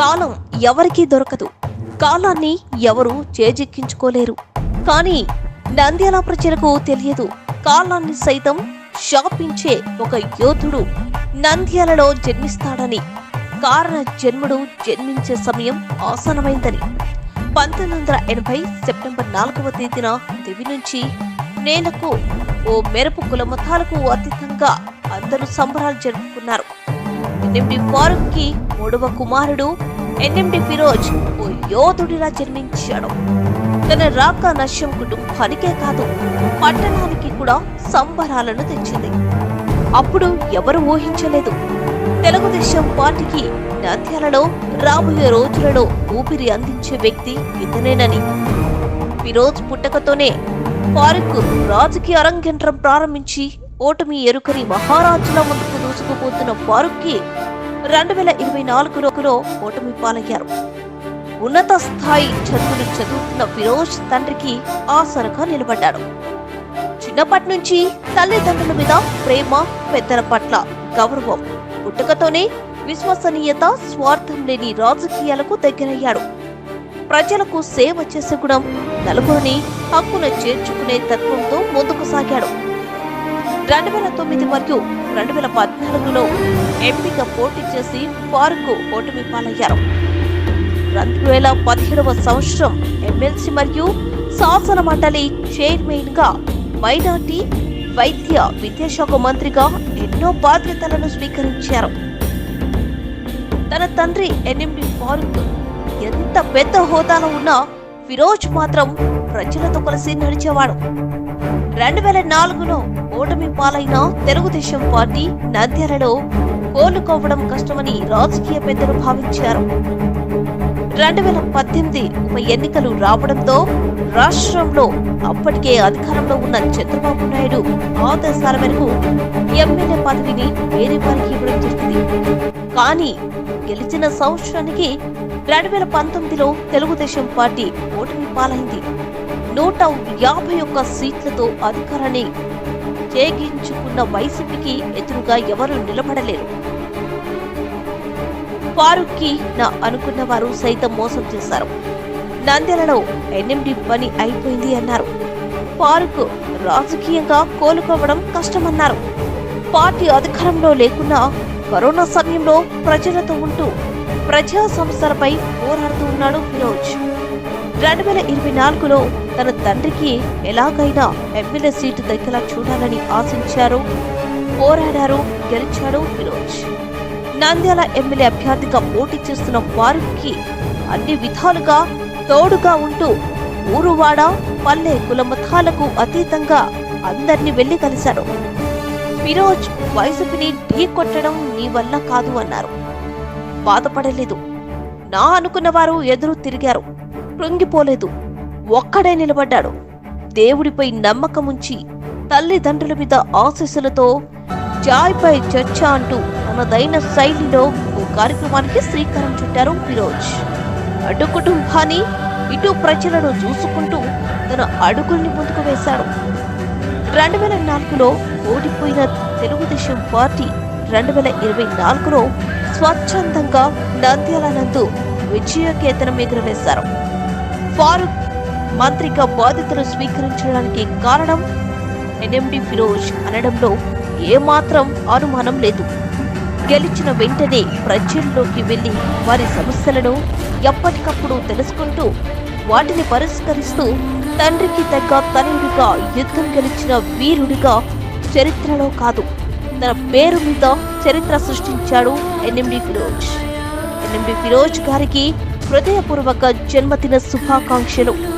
కాలం ఎవరికీ దొరకదు. కాలాన్ని ఎవరు చేజిక్కించుకోలేరు. కానీ నంద్యాల ప్రజలకు తెలియదు కాలాన్ని సైతం శాపించే ఒక యోధుడు నంద్యాలలో జన్మిస్తాడని. కారణ జన్ముడు జన్మించే సమయం ఆసనమైందని పంతొమ్మిది వందల ఎనభై సెప్టెంబర్ నాలుగవ తేదీన దివి నుంచి నేలకు ఓ మెరుపు కులమతాలకు అతీతంగా అందరూ సంబరాలు జరుపుకున్నారు. ఎన్ఎండి ఫారూక్కి మూడవ కుమారుడు ఎన్ఎండి ఫిరోజ్ ఓ యోధుడిలా జన్మించాడు. తన రాక నశ్యం కుటుంబానికే కాదు పట్టణానికి కూడా సంబరాలను తెచ్చింది. అప్పుడు ఎవరు ఊహించలేదు. తెలుగుదేశం పార్టీకి నంద్యాలలో రాబోయే రోజులలో ఊపిరి అందించే వ్యక్తి ఇతనేనని. ఫిరోజ్ పుట్టకతోనే ఫారూక్ రాజకీయ అరంగేట్రం ప్రారంభించి ఓటమి ఎరుకని మహారాజుల ముందుకు దూసుకుపోతున్న ఫారూక్కి రెండు వేల ఇరవై నాలుగులో ఓటమి పాలయ్యారు ఉన్నత స్థాయి చదువులు చదువుతున్న ఫిరోజ్ తండ్రికి ఆసరగా నిలబడ్డాడు. చిన్నప్పటి నుంచి తల్లిదండ్రుల మీద ప్రేమ పెద్దల పట్ల గౌరవం పుట్టుకతోనే విశ్వసనీయత స్వార్థం లేని రాజకీయాలకు దగ్గరయ్యాడు. ప్రజలకు సేవ చేసే గుణం నలుగురిని హక్కున చేర్చుకునే తత్వంతో ముందుకు సాగాడు. రెండు వేల తొమ్మిది మరియు రెండు వేల పద్నాలుగులో ఎంపీగా పోటీ చేసి పార్కు ఓటమి పాలయ్యారు రెండు వేల పదిహేడవ సంవత్సరం ఎమ్మెల్సీ మరియు శాసన మండలి చైర్మన్గా మైనార్టీ వైద్య విద్యాశాఖ మంత్రిగా ఎన్నో బాధ్యతలను స్వీకరించారు. తన తండ్రి ఎన్ఎండి ఫారూక్ ఎంత పెద్ద హోదాలో ఉన్నా ఫిరోజ్ మాత్రం ప్రజలతో కలిసి నడిచేవాడు. రెండు వేల నాలుగులో ఓటమి పాలైన తెలుగుదేశం పార్టీ నంద్యాలలో కోలుకోవడం కష్టమని రాజకీయ పెద్దలు భావించారు. రెండు వేల పద్దెనిమిది ఉప ఎన్నికలు రావడంతో రాష్ట్రంలో అప్పటికే అధికారంలో ఉన్న చంద్రబాబు నాయుడు ఆదేశాల మేరకు ఎమ్మెల్యే పదవిని వేరే వారికి ఇవ్వడం జరిగింది. కానీ గెలిచిన సంవత్సరానికి రెండు వేల పంతొమ్మిదిలో తెలుగుదేశం పార్టీ ఓటమి పాలైంది. నూట యాభై ఒక్క సీట్లతో అధికారాన్ని చేగించుకున్న వైసీపీకి ఎదురుగా ఎవరూ నిలబడలేరు. ఫారూక్కి నా అనుకున్న వారు సైతం మోసం చేశారు. నంద్యాలలో ఎన్ఎండి పని అయిపోయింది అన్నారు. ఫారూక్ రాజకీయంగా కోలుకోవడం కష్టమన్నారు. పార్టీ అధికారంలో లేకున్నా కరోనా సమయంలో ప్రజలతో ఉంటూ ప్రజా సంస్థలపై పోరాడుతూ ఉన్నాడు ఫిరోజ్. రెండు వేల ఇరవై నాలుగులో తన తండ్రికి ఎలాగైనా ఎమ్మెల్యే సీటు దగ్గర చూడాలని ఆశించారు. పోరాడారు గెలిచాడు ఫిరోజ్ నంద్యాల ఎమ్మెల్యే అభ్యర్థిగా పోటీ చేస్తున్న వారికి అన్ని విధాలుగా తోడుగా ఉంటూ ఊరువాడ పల్లె కులమతాలకు అతీతంగా అందరినీ వెళ్ళి కలిశారు. ఫిరోజ్ వైసీపీని ఢీ కొట్టడం నీ వల్ల కాదు అన్నారు. బాధపడలేదు. నా అనుకున్న వారు ఎదురు తిరిగారు. కృంగిపోలేదు. ఒక్కడే నిలబడ్డాడు. దేవుడిపై నమ్మకం ఉంచి తల్లిదండ్రుల మీద ఆశీస్సులతో జాయ్పై చర్చ అంటూ తనదైన శైలిలో ఓ కార్యక్రమానికి శ్రీకారం చుట్టారు ఫిరోజ్. అటు కుటుంబాన్ని ఇటు ప్రజలను చూసుకుంటూ తన అడుగుల్ని ముందుకు వేశాడు. రెండు వేల నాలుగులో ఓడిపోయిన తెలుగుదేశం పార్టీ రెండు వేల ఇరవై నాలుగులో స్వచ్ఛందంగా నంద్యాల నందు విజయకేతనం ఎగురవేశారు ఫారూక్ మంత్రిగా బాధ్యతలు స్వీకరించడానికి కారణం ఎన్ఎండి ఫిరోజ్ అనడంలో ఏమాత్రం అనుమానం లేదు. గెలిచిన వెంటనే ప్రజల్లోకి వెళ్ళి వారి సమస్యలను ఎప్పటికప్పుడు తెలుసుకుంటూ వాటిని పరిష్కరిస్తూ తండ్రికి తగ్గ తనయుడిగా యుద్ధం గెలిచిన వీరుడిగా చరిత్రలో కాదు. తన పేరు మీద చరిత్ర సృష్టించాడు ఎన్ఎండి ఫిరోజ్. ఎన్ఎండి ఫిరోజ్ గారికి హృదయపూర్వక జన్మదిన శుభాకాంక్షలు.